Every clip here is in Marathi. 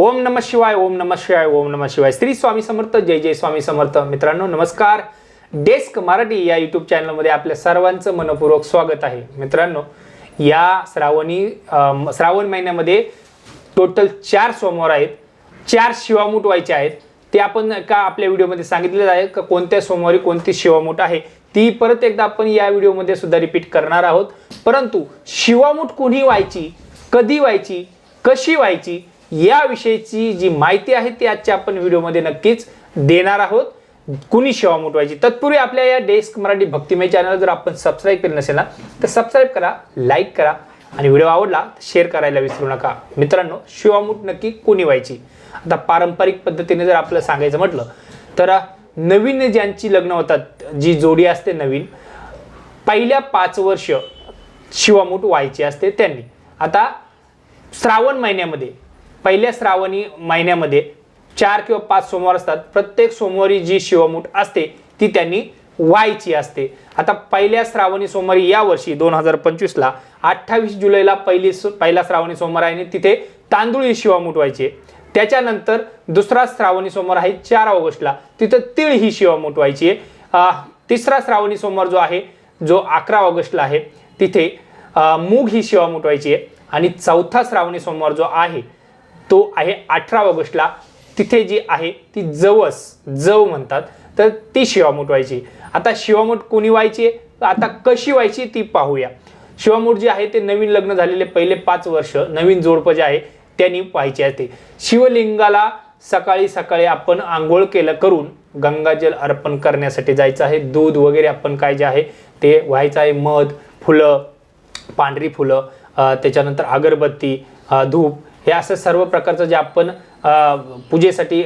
ओम नम शिवाय ओम नम शिवाय ओम नम शिवाय. श्री स्वामी समर्थ जय जय स्वामी समर्थ. मित्रांनो नमस्कार. डेस्क मराठी या यूट्यूब चॅनलमध्ये आपल्या सर्वांचं मनपूर्वक स्वागत आहे. मित्रांनो या श्रावणी श्रावण महिन्यामध्ये टोटल चार सोमवार आहेत. चार शिवामूठ व्हायचे आहेत. ते आपण का आपल्या व्हिडिओमध्ये सांगितलेलं आहे का कोणत्या सोमवारी कोणती शिवामूठ आहे. ती परत एकदा आपण या व्हिडिओमध्ये सुद्धा रिपीट करणार आहोत. परंतु शिवामूठ कुणी व्हायची कधी व्हायची कशी व्हायची याविषयीची जी माहिती आहे ती आजच्या आपण व्हिडिओमध्ये नक्कीच देणार आहोत. कुणी शिवामूठ व्हायची तत्पूर्वी आपल्या या डेस्क मराठी भक्तिमय चॅनलला जर आपण सबस्क्राईब केलं नसेल ना तर सबस्क्राईब करा लाईक करा आणि व्हिडिओ आवडला तर शेअर करायला विसरू नका. मित्रांनो शिवामूठ नक्की कोणी व्हायची? आता पारंपरिक पद्धतीने जर आपलं सांगायचं म्हटलं तर नवीन ज्यांची लग्न होतात जी जोडी असते नवीन पहिल्या पाच वर्ष शिवामूठ व्हायची असते त्यांनी. आता श्रावण महिन्यामध्ये पहिल्या श्रावणी महिन्यामध्ये चार किंवा पाच सोमवार असतात. प्रत्येक सोमवारी जी शिवमूठ असते ती त्यांनी व्हायची असते. आता पहिल्या श्रावणी सोमवारी या वर्षी दोन हजार पंचवीसला अठ्ठावीस जुलैला पहिली पहिला श्रावणी सोमवार आहे आणि तिथे तांदूळ ही शिवामूठ व्हायचे त्याच्यानंतर दुसरा श्रावणी सोमवार आहे चार ऑगस्टला तिथं तीळ ही शिवामूठ व्हायची आहे. तिसरा श्रावणी सोमवार जो आहे जो अकरा ऑगस्टला आहे तिथे मूग ही शिवा मुटवायची आहे. आणि चौथा श्रावणी सोमवार जो आहे तो आहे अठरा ऑगस्टला. तिथे जी आहे ती जवस जव म्हणतात. तर ती शिवा व्हायची. आता शिवामूठ कोणी व्हायची? आहे आता कशी व्हायची ती पाहूया. शिवामूठ जे आहे ते नवीन लग्न झालेले पहिले पाच वर्ष नवीन जोडपं जे आहे त्यांनी पाहायचे असते शिवलिंगाला सकाळी सकाळी आपण आंघोळ केलं करून गंगाजल अर्पण करण्यासाठी जायचं आहे. दूध वगैरे आपण काय जे आहे ते व्हायचं आहे. मध फुलं पांढरी फुलं त्याच्यानंतर अगरबत्ती धूप हे असं सर्व प्रकारचं जे आपण पूजेसाठी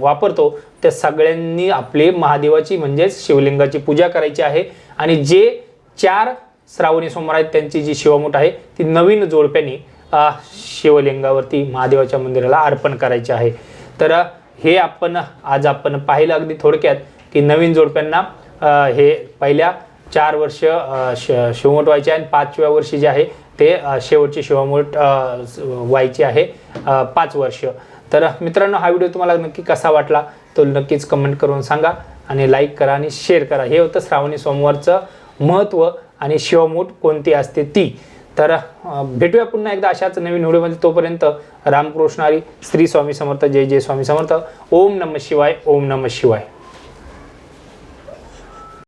वापरतो त्या सगळ्यांनी आपली महादेवाची म्हणजेच शिवलिंगाची पूजा करायची आहे. आणि जे चार श्रावणी सोमवार आहेत त्यांची जी शिवमूठ आहे ती नवीन जोडप्याने शिवलिंगावरती महादेवाच्या मंदिराला अर्पण करायचे आहे. तर हे आपण आज आपण पाहिलं अगदी थोडक्यात की नवीन जोडप्यांना हे पहिल्या चार वर्ष अ, श व्हायचे आणि पाचव्या वर्षी जे आहे ते शेवटची शिवमूठ व्हायची आहे पाच वर्ष. तर मित्रांनो हा व्हिडिओ तुम्हाला नक्की कसा वाटला तो नक्कीच कमेंट करून सांगा आणि लाईक करा आणि शेअर करा. हे होतं श्रावणी सोमवारचं महत्त्व आणि शिवमूठ कोणती असते ती. तर भेटूया पुन्हा एकदा अशाच नवीन व्हिडिओमध्ये. तोपर्यंत रामकृष्णारी श्री स्वामी समर्थ जय जय स्वामी समर्थ. ओम नम शिवाय ओम नम शिवाय.